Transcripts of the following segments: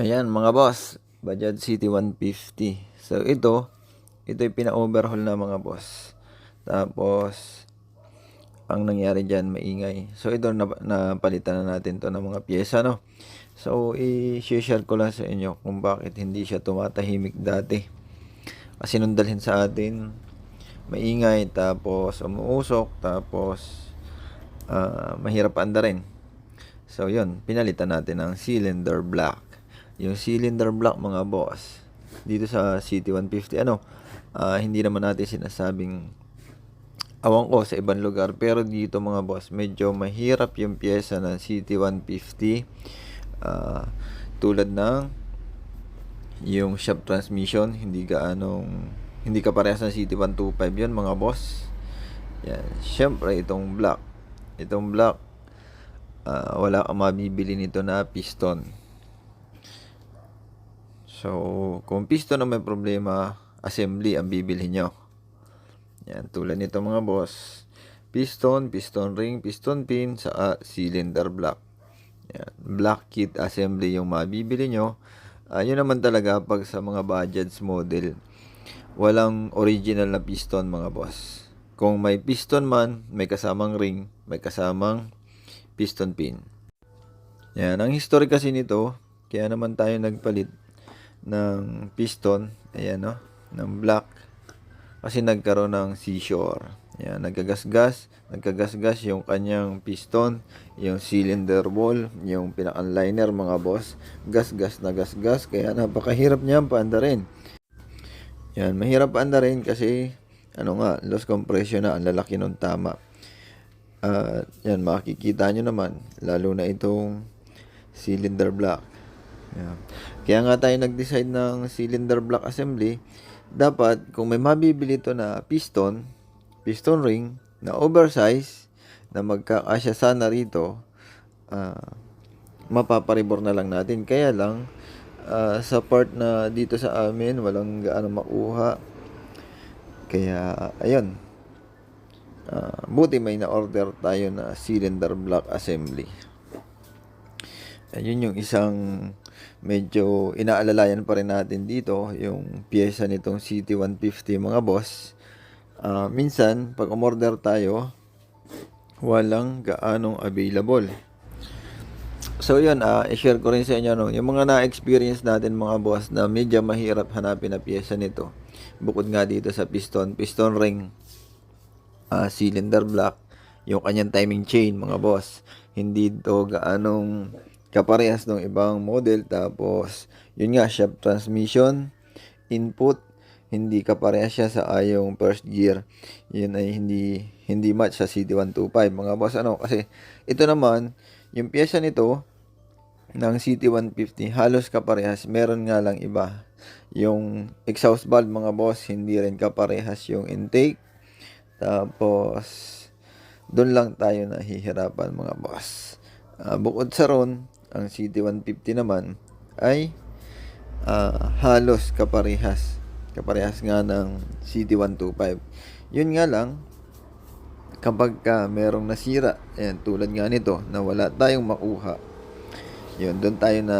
Ayan mga boss, Bajaj City 150. So ito, ito yung pina-overhaul na mga boss. Tapos, ang nangyari dyan, maingay. So ito, na, napalitan na natin to ng mga pyesa, no? So, i-share ko lang sa inyo kung bakit hindi siya tumatahimik dati. Kasi nung dalhin sa atin, maingay, tapos umuusok, tapos ah, mahirap andarin. So, yun, pinalitan natin ng cylinder block. Yung cylinder block, mga boss, dito sa City 150, ano, ah, hindi naman natin sinasabing awan ko sa ibang lugar, pero dito mga boss, medyo mahirap yung pyesa ng City 150. Ah, tulad ng yung shaft transmission, hindi gaanong hindi ka parehas ng City 125 yun mga boss. Yan. Siyempre, itong block. Itong block, ah, wala kang mabibili nito na piston. So, kung piston na may problema, assembly ang bibili nyo. Yan, tulad nito mga boss. Piston, piston ring, piston pin, sa cylinder block. Yan, block kit assembly yung mabibili nyo. Ah, yun naman talaga pag sa mga Bajaj model. Walang original na piston mga boss. Kung may piston man, may kasamang ring, may kasamang piston pin. Yan, ang history kasi nito, kaya naman tayo nagpalit ng piston, ayan no, ng black. Kasi nagkaroon ng seashore. Yan, nagkagasgas, nagkagasgas yung kanyang piston, yung cylinder wall, yung pinaka-liner mga boss. Gasgas na gasgas, kaya napakahirap niya paandarin. Yan, mahirap paandarin kasi ano nga, loss compression na, ang lalaki nung tama. At yan, makikita nyo naman, lalo na itong cylinder block. Kaya nga tayo nag-decide ng cylinder block assembly, dapat kung may mabibili to na piston, piston ring, na oversize, na magkakasya sana rito, ah, mapaparibor na lang natin. Kaya lang, ah, sa part na dito sa amin, walang gaano makuha. Kaya, ayun. Ah, buti may na-order tayo na cylinder block assembly. Ayun yung isang medyo inaalalayan pa rin natin dito, yung pyesa nitong CT150 mga boss. Ah, minsan, pag umorder tayo, walang gaanong available. So yun, ah, i-share ko rin sa inyo no, yung mga na-experience natin mga boss na medyo mahirap hanapin na pyesa nito. Bukod nga dito sa piston, piston ring, ah, cylinder block, yung kanyang timing chain mga boss. Hindi to gaanong kaparehas ng ibang model. Tapos, yun nga, shaft transmission, input, hindi kaparehas siya sa ayong first gear. Yun ay hindi hindi match sa CD125 mga boss. Ano, kasi ito naman, yung pyesa nito, ng CT150 halos kaparehas. Meron nga lang iba. Yung exhaust valve mga boss, hindi rin kaparehas yung intake. Tapos, doon lang tayo nahihirapan mga boss. Ah, bukod sa ron, ang CT150 naman ay ah, halos kaparehas. Kaparehas nga ng CT125. Yun nga lang, kapag ka merong nasira, ayan, tulad nga nito, na wala tayong makuha, yun, doon tayo na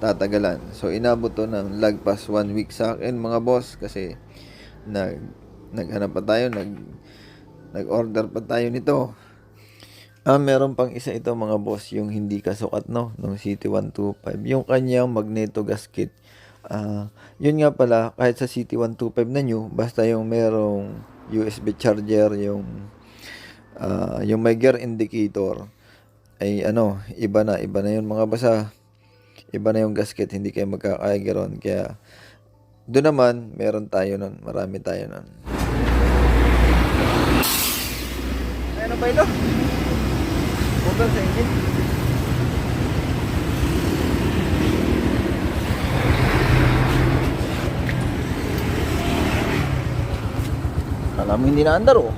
tatagalan. So, inabot to ng lagpas one week sa akin, mga boss, kasi nag, naghanap pa tayo, nag, nag-order pa tayo nito. Ah, meron pang isa ito mga boss, yung hindi kasukat no, ng CT125, yung kanyang magneto gasket. Ah, yun nga pala, kahit sa CT125 na nyo, basta yung merong USB charger, yung ah, yung may gear indicator, ay ano, iba na, iba na yun mga basa. Iba na yung gasket, hindi kayo magkakaigeron. Kaya, doon naman, meron tayo nun. Marami tayo nun. Ano ba ito? Bukal sa engine. Alam mo hindi na andar oh.